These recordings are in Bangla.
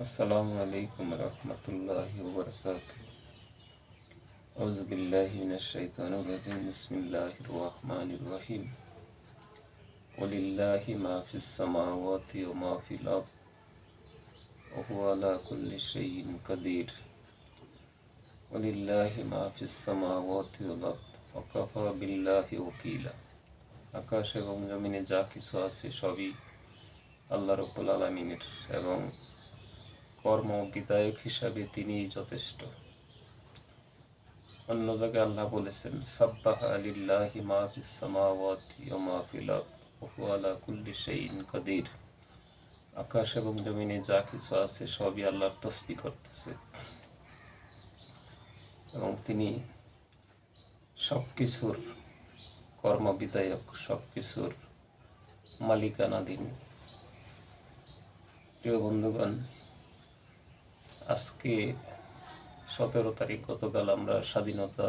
السلام عليكم ورحمة الله وبركاته أعوذ بالله من الشيطان الرجيم بسم الله الرحمن الرحيم ولله ما في السماوات وما في الأرض وهو على كل شيء قدير ولله ما في السماوات والأرض وكفى بالله وكيلا আকাশ এবং জমিনে যা কিছু আছে সবই আল্লাহ রব্বুল আলমিনের এবং কর্ম বিধায়ক হিসাবে তিনি যথেষ্ট। অন্য জায়গায় আল্লাহ বলেছেন, সাব্বাহ আলিল্লাহি কাদির। আকাশ এবং জমিনে যা কিছু আছে সবই আল্লাহর তসবি করতেছে। এবং তিনি সব কিছুর কর্মবিধায়ক সব কিছুর মালিকানাধীন। প্রিয় বন্ধুগণ আজকে সতেরো তারিখ গতকাল আমরা স্বাধীনতা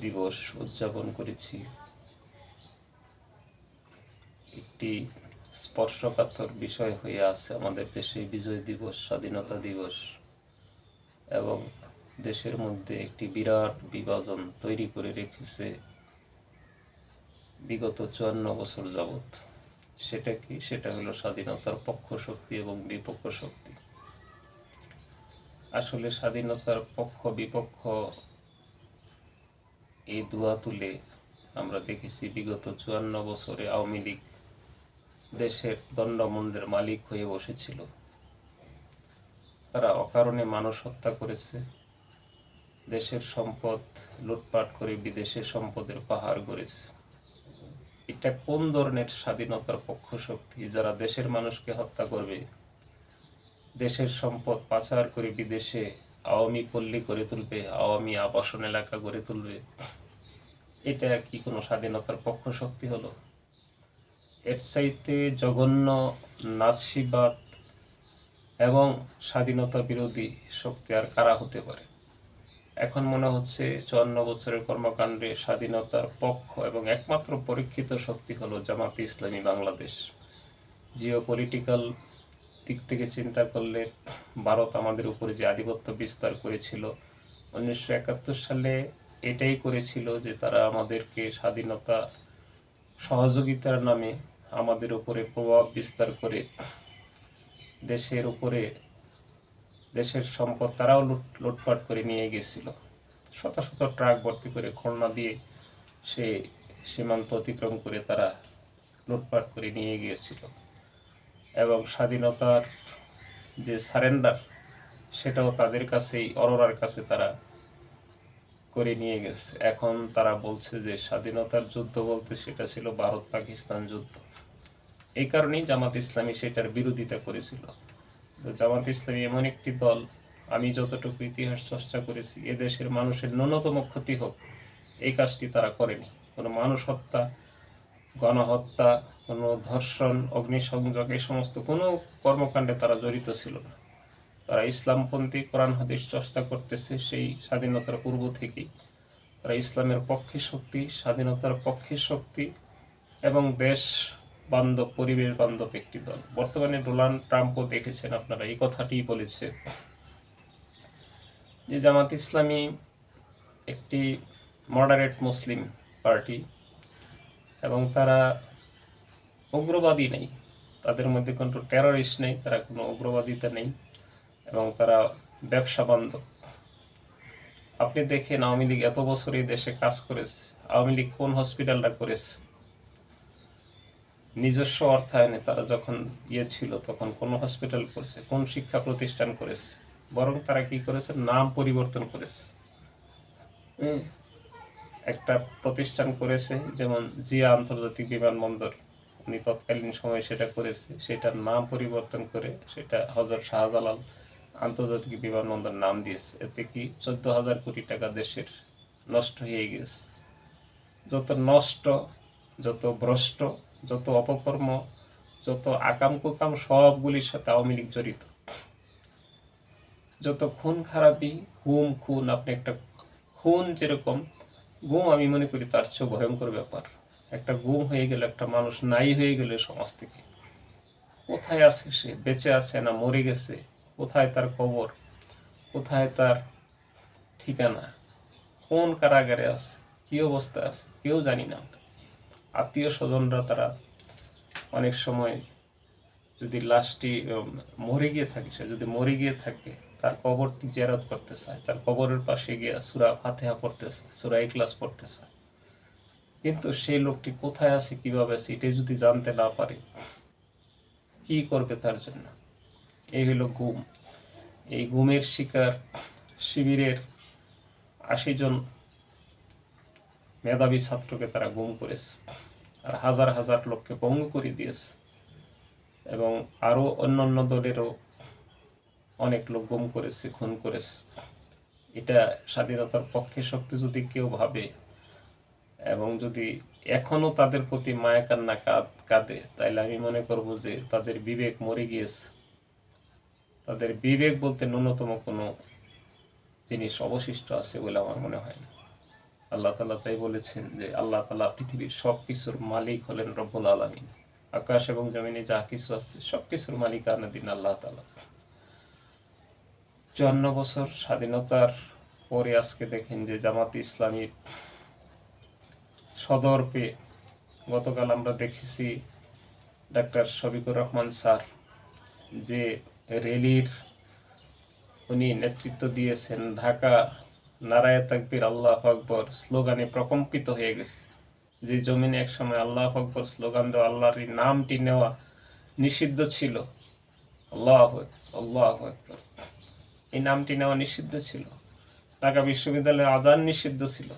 দিবস উদযাপন করেছি। একটি স্পর্শকাতর বিষয় হয়ে আছে আমাদের দেশে বিজয় দিবস, স্বাধীনতা দিবস এবং দেশের মধ্যে একটি বিরাট বিভাজন তৈরি করে রেখেছে বিগত চুয়ান্ন বছর যাবত সেটা কি? সেটা হলো স্বাধীনতার পক্ষ শক্তি এবং বিপক্ষ শক্তি। আসলে স্বাধীনতার পক্ষ বিপক্ষ এই দুয়া তুলে আমরা দেখেছি বিগত চুয়ান্ন বছরে আওয়ামী লীগ দেশের দণ্ডমুণ্ডের মালিক হয়ে বসেছিল। তারা অকারণে মানুষ হত্যা করেছে। দেশের সম্পদ লুটপাট করে বিদেশে সম্পদের পাহাড় গড়েছে। এটা কোন ধরনের স্বাধীনতার পক্ষ শক্তি যারা দেশের মানুষকে হত্যা করবে? দেশের সম্পদ পাচার করে বিদেশে আওয়ামী পল্লী করে তুলবে, আওয়ামী আবাসন এলাকা গড়ে তুলবে। এটা কি কোনো স্বাধীনতার পক্ষ শক্তি হলো? এর চাইতে জঘন্য নাৎসিবাদ এবং স্বাধীনতা বিরোধী শক্তি আর কারা হতে পারে? এখন মনে হচ্ছে চুয়ান্ন বছরের কর্মকাণ্ডে স্বাধীনতার পক্ষ এবং একমাত্র পরীক্ষিত শক্তি হলো জামাত ইসলামী বাংলাদেশ। জিও পলিটিক্যাল দিক থেকে চিন্তা করলে ভারত আমাদের উপরে যে আধিপত্য বিস্তার করেছিল, উনিশশো একাত্তর সালে এটাই করেছিল যে তারা আমাদেরকে স্বাধীনতা সহযোগিতার নামে আমাদের উপরে প্রভাব বিস্তার করে দেশের উপরে দেশের সম্পদ তারাও লুট, লুটপাট করে নিয়ে গেছিল। শত শত ট্রাক ভর্তি করে খুলনা দিয়ে সে সীমান্ত অতিক্রম করে তারা লুটপাট করে নিয়ে গিয়েছিল। এবং স্বাধীনতার যে সারেন্ডার সেটাও তাদের কাছেই, অরোরার কাছে তারা করে নিয়ে গেছে। এখন তারা বলছে যে স্বাধীনতার যুদ্ধ বলতে সেটা ছিল ভারত পাকিস্তান যুদ্ধ। এই কারণেই জামাত ইসলামী সেটার বিরোধিতা করেছিল। তো জামাত ইসলামী এমন একটি দল, আমি যতটুকু ইতিহাস চর্চা করেছি এদেশের মানুষের ন্যূনতম ক্ষতি হোক, এই কাজটি তারা করেনি। কোনো মানুষ হত্যা গণহত্যা, কোনো ধর্ষণ, অগ্নিসংযোগ, এই সমস্ত কোনো কর্মকাণ্ডে তারা জড়িত ছিল না। তারা ইসলামপন্থী কোরআন হাদিস চর্চা করতেছে সেই স্বাধীনতার পূর্ব থেকেই। তারা ইসলামের পক্ষে শক্তি, স্বাধীনতার পক্ষে শক্তি এবং দেশ বান্ধব, পরিবেশ বান্ধব একটি দল। বর্তমানে ডোনাল্ড ট্রাম্পও দেখেছেন আপনারা, এই কথাটি বলেছে যে জামাত ইসলামী একটি মডারেট মুসলিম পার্টি এবং তারা উগ্রবাদী নেই। তাদের মধ্যে কোনো টেররিস্ট নেই, তারা কোনো উগ্রবাদিতা নেই এবং তারা ব্যবসা বান্ধব আপনি দেখেন আওয়ামী লীগ এত বছর এই দেশে কাজ করেছে। আওয়ামী লীগ কোন হসপিটালটা করেছে? নিজস্ব অর্থায়নে তারা যখন ইয়ে ছিল, তখন কোন হসপিটাল করেছে? কোন শিক্ষা প্রতিষ্ঠান করেছে? বরং তারা কি করেছে? নাম পরিবর্তন করেছে। একটা প্রতিষ্ঠান করেছে, যেমন জিয়া আন্তর্জাতিক বিমানবন্দর। উনি তৎকালীন সময়ে সেটা করেছে। সেটার নাম পরিবর্তন করে সেটা হজরত শাহজালাল আন্তর্জাতিক বিমানবন্দর নাম দিয়েছে। এতে কি চোদ্দ হাজার কোটি টাকা দেশের নষ্ট হয়ে গেছে। যত নষ্ট, যত ভ্রষ্ট, যত অপকর্ম, যত আকাম কুকাম সবগুলির সাথে আওয়ামী লীগ জড়িত। যত খুন খারাপি হুম খুন আপনি একটা খুন যেরকম ঘুম, আমি মনে করি তার চেয়েও ভয়ঙ্কর ব্যাপার। একটা গুম হয়ে গেলে, একটা মানুষ নাই হয়ে গেলে সমাজ থেকে কোথায় আছে সে? বেঁচে আছে না মরে গেছে? কোথায় তার কবর কোথায় তার ঠিকানা? কোন কারাগারে আছে? কি অবস্থায় আছে? কেউ জানি না। আত্মীয় স্বজনরা তারা অনেক সময় যদি লাশটি মরে গিয়ে থাকে, সে যদি মরে গিয়ে থাকে তার কবরটি জেরত করতে চায় তার কবরের পাশে গিয়ে সুরা ফাতেহা পড়তে চায় সুরা ইখলাস পড়তে চায় কিন্তু সেই লোকটি কোথায় আছে, কীভাবে আছে এটা যদি জানতে না পারে, কি করবে তার জন্য? এই হলো গুম এই গুমের শিকার শিবিরের আশি জন মেধাবী ছাত্রকে তারা গুম করেছে আর হাজার হাজার লোককে ভঙ্গ করে দিয়েছে এবং আরও অন্যান্য দলেরও অনেক লোক গুম করেছে, খুন করেছে। এটা স্বাধীনতার পক্ষে শক্তি যদি কেউ ভাবে এবং যদি এখনও তাদের প্রতি মায়া কান্না কাঁদ তাইলে আমি মনে করব যে তাদের বিবেক মরে গিয়েছে। তাদের বিবেক বলতে ন্যূনতম কোনো জিনিস অবশিষ্ট আছে বলে আমার মনে হয় না। আল্লাহ তালা তাই বলেছেন যে আল্লাহ তালা পৃথিবীর সব কিছুর মালিক হলেন রব্বুল আলমিন। আকাশ এবং জমিনে যা কিছু আছে সব কিছুর মালিক দিন আল্লাহ তালা চুয়ান্ন বছর স্বাধীনতার পরে আজকে দেখেন যে জামাত ইসলামীর সদর পেয়ে গতকাল আমরা দেখেছি ডাক্তার শফিকুর রহমান স্যার যে র্যালির উনি নেতৃত্ব দিয়েছেন। ঢাকা নারায় তাকবির আল্লাহ আকবর স্লোগানে প্রকম্পিত হয়ে গেছে যে জমিনে একসময় আল্লাহ আকবর স্লোগান দেওয়া, আল্লাহর নামটি নেওয়া নিষিদ্ধ ছিল। আল্লাহ আল্লাহ আকবর। এই নামটি নেওয়া নিষিদ্ধ ছিল। ঢাকা বিশ্ববিদ্যালয়ে আজান নিষিদ্ধ ছিল।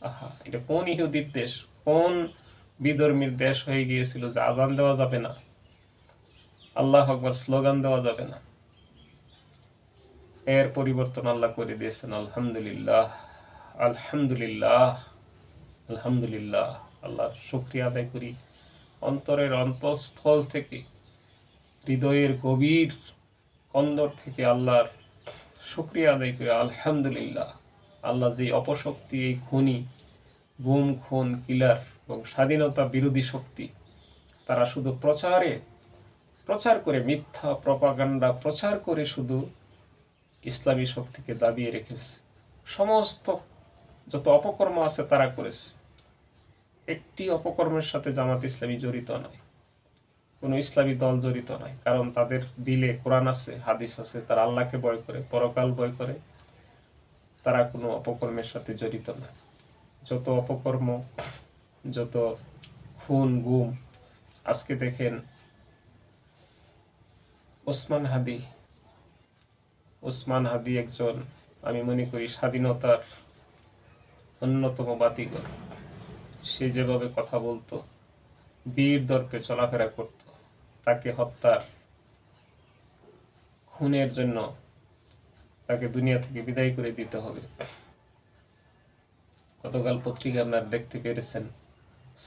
আহা, এটা কোন ইহুদির দেশ? কোন বিধর্মীর দেশ হয়ে গিয়েছিল যে আজান দেওয়া যাবে না? আল্লাহ আকবর স্লোগান দেওয়া যাবে না। এর পরিবর্তন আল্লাহ করে দিয়েছেন, আলহামদুলিল্লাহ আলহামদুলিল্লাহ আলহামদুলিল্লাহ। আল্লাহর শুক্রিয়া আদায় করি। অন্তরের অন্তঃস্থল থেকে, হৃদয়ের গভীর কন্দর থেকে আল্লাহর শুক্রিয়া আদায় করি, আলহামদুলিল্লাহ। আল্লাহ যে অপশক্তি, এই খুনি, গুম, খুন, কিলার এবং স্বাধীনতা বিরোধী শক্তি, তারা শুধু প্রচারে, প্রচার করে মিথ্যা প্রপাগান্ডা, প্রচার করে শুধু ইসলামী শক্তিকে দাবিয়ে রেখেছে। সমস্ত যত অপকর্ম আছে তারা করেছে। একটি অপকর্মের সাথে জামাত ইসলামী জড়িত নয়। কোনো ইসলামী দল জড়িত নয় কারণ তাদের দিলে কোরআন আছে, হাদিস আছে, তারা আল্লাহকে ভয় করে, পরকাল ভয় করে। তারা কোনো অপকর্মের সাথে জড়িত না। যত অপকর্ম, যত খুন, গুম, আজকে দেখেন ওসমান হাদি ওসমান হাদি একজন, আমি মনে করি স্বাধীনতার অন্যতম বাতিঘর। সে যেভাবে কথা বলতো, বীর দর্পে চলাফেরা করত। তাকে হত্যার খুনের জন্য তাকে দুনিয়া থেকে বিদায় করে দিতে হবে। গতকাল পত্রিকা আপনার দেখতে পেরেছেন,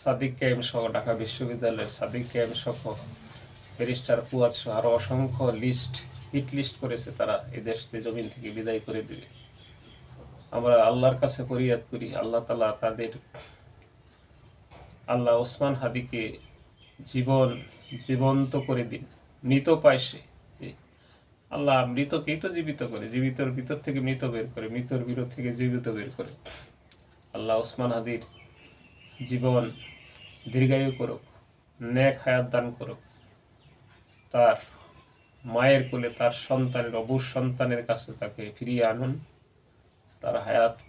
সাদিক কায়েম সহ, ঢাকা বিশ্ববিদ্যালয়ের সাদিক কায়েম সহ, ব্যারিস্টার পুয়াদ সহ আরও অসংখ্য লিস্ট হিট লিস্ট করেছে তারা এই দেশ জমিন থেকে বিদায় করে দিবে। আমরা আল্লাহর কাছে ফরিয়াদ করি, আল্লাহ তালা তাদের, আল্লাহ ওসমান হাদিকে জীবন জীবন্ত করে দিন। মৃত পায় সে। আল্লাহ মৃতকেই তো জীবিত করে। জীবিতর ভিতর থেকে মৃত বের করে, মৃতর ভিতর থেকে জীবিত বের করে। আল্লাহ ওসমান হাদির জীবন দীর্ঘায়ু করুক ন্যাক হায়াত দান করুক। তার মায়ের কোলে তার সন্তানের অবুর সন্তানের কাছে তাকে ফিরিয়ে আনুন। তার হায়াত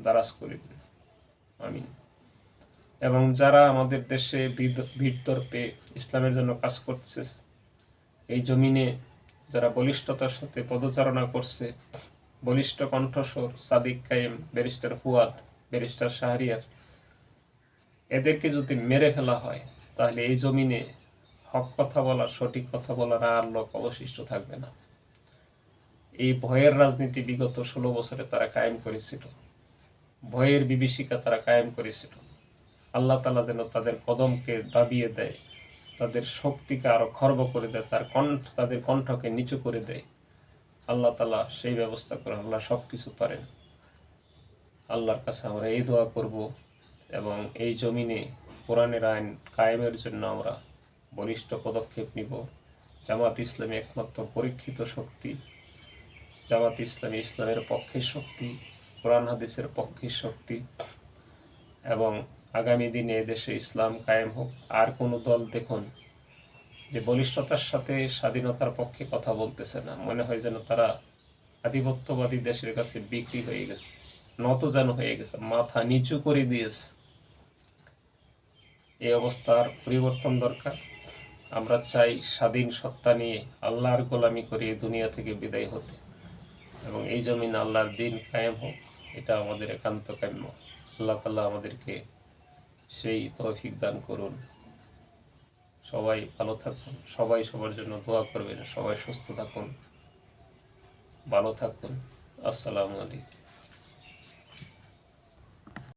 দারাজ করে দিন। আমিন। এবং যারা আমাদের দেশে ভিড়তর্পে ইসলামের জন্য কাজ করছে এই জমিনে যারা বলিষ্ঠতার সাথে পদচারণা করছে, বলিষ্ঠ কণ্ঠস্বর সাদিক কায়েম, ব্যারিস্টার ফুয়াদ, ব্যারিস্টার শাহরিয়ার, এদেরকে যদি মেরে ফেলা হয়, তাহলে এই জমিনে হক কথা বলা, সঠিক কথা বলার আর লোক অবশিষ্ট থাকবে না। এই ভয়ের রাজনীতি বিগত ষোলো বছরে তারা কায়েম করেছিল। ভয়ের বিভীষিকা তারা কায়েম করেছিল। আল্লাহ তালা যেন তাদের কদমকে দাবিয়ে দেয়, তাদের শক্তিকে আরও খর্ব করে দেয়, তার কণ্ঠ, তাদের কণ্ঠকে নিচু করে দেয়। আল্লাহ তালা সেই ব্যবস্থা করে আল্লাহ সব কিছু পারেন। আল্লাহর কাছে আমরা এই দোয়া করব এবং এই জমিনে কোরআনের আইন কায়েমের জন্য আমরা বলিষ্ঠ পদক্ষেপ নিব। জামাত ইসলামী একমাত্র পরীক্ষিত শক্তি, জামাত ইসলামী ইসলামের পক্ষে শক্তি, কোরআন হাদিসের পক্ষে শক্তি এবং আগামী দিনে দেশে ইসলাম কায়েম হোক, আর কোনো দল দেখুন যে বলিষ্ঠতার সাথে স্বাধীনতার পক্ষে কথা বলতেছে না। মনে হয় যেন তারা আধিপত্যবাদী দেশের কাছে বিক্রি হয়ে গেছে, নত যেন হয়ে গেছে, মাথা নিচু করে দিয়েছে। এই অবস্থার পরিবর্তন দরকার। আমরা চাই স্বাধীন সত্তা নিয়ে আল্লাহর গোলামি করে দুনিয়া থেকে বিদায় হতে এবং এই জমিন আল্লাহর দিন কায়েম হোক, এটা আমাদের একান্ত কাম্য। আল্লাহ তাল্লাহ আমাদেরকে সেই তৌফিক দান করুন। সবাই ভালো থাকুন, সবাই সবার জন্য দোয়া করবেন, সবাই সুস্থ থাকুন। ভালো থাকুন। আসসালামু আলাইকুম।